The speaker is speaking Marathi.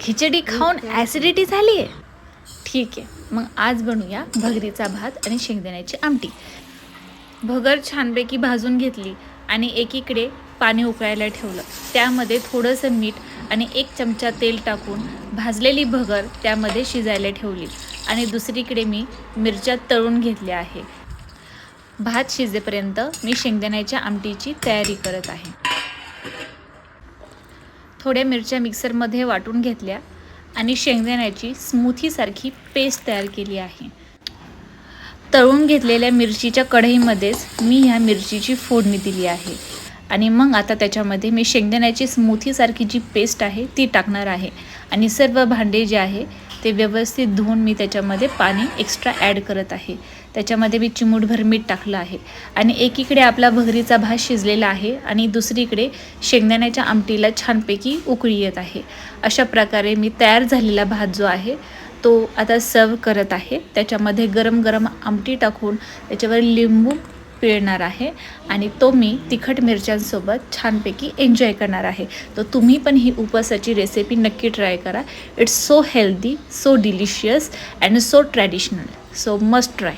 खिचडी खाऊन ॲसिडिटी झाली आहे ठीक आहे. मग आज बनवूया भगरीचा भात आणि शेंगदाण्याची आमटी. भगर छानपैकी भाजून घेतली आणि एकीकडे पाणी उकळायला ठेवलं. त्यामध्ये थोडंसं मीठ आणि एक चमचा तेल टाकून भाजलेली भगर त्यामध्ये शिजायला ठेवली. आणि दुसरीकडे मी मिरच्या तळून घेतल्या आहे. भात शिजेपर्यंत मी शेंगदाण्याच्या आमटीची तयारी करत आहे. थोड्या मिरच्या मिक्सरमध्ये वाटून घेतल्या आणि शेंगदाण्याची स्मूथीसारखी पेस्ट तयार केली आहे. तळून घेतलेल्या मिरचीच्या कढईमध्येच मी ह्या मिरचीची फोडणी दिली आहे. आणि मग आता त्याच्यामध्ये मी शेंगदाण्याची स्मूथीसारखी जी पेस्ट आहे ती टाकणार आहे. आणि सर्व भांडे जे आहे ते व्यवस्थित धुवून मी त्याच्यामध्ये पाणी एक्स्ट्रा ॲड करत आहे. त्याच्यामध्ये मी चिमूटभर मीठ टाकलं आहे. आणि एकीकडे आपला भगरीचा भात शिजलेला आहे आणि दुसरीकडे शेंगदाण्याच्या आमटीला छानपैकी उकळी येत आहे. अशा प्रकारे मी तयार झालेला भात जो आहे तो आता सर्व करत आहे. त्याच्यामध्ये गरम गरम आमटी टाकून त्याच्यावर लिंबू पिळणार आहे आणि तो मी तिखट मिरच्यांसोबत छानपैकी एन्जॉय करणार आहे. तर तुम्ही पण ही उपवासाची रेसिपी नक्की ट्राय करा. It's so healthy so delicious and so traditional so must try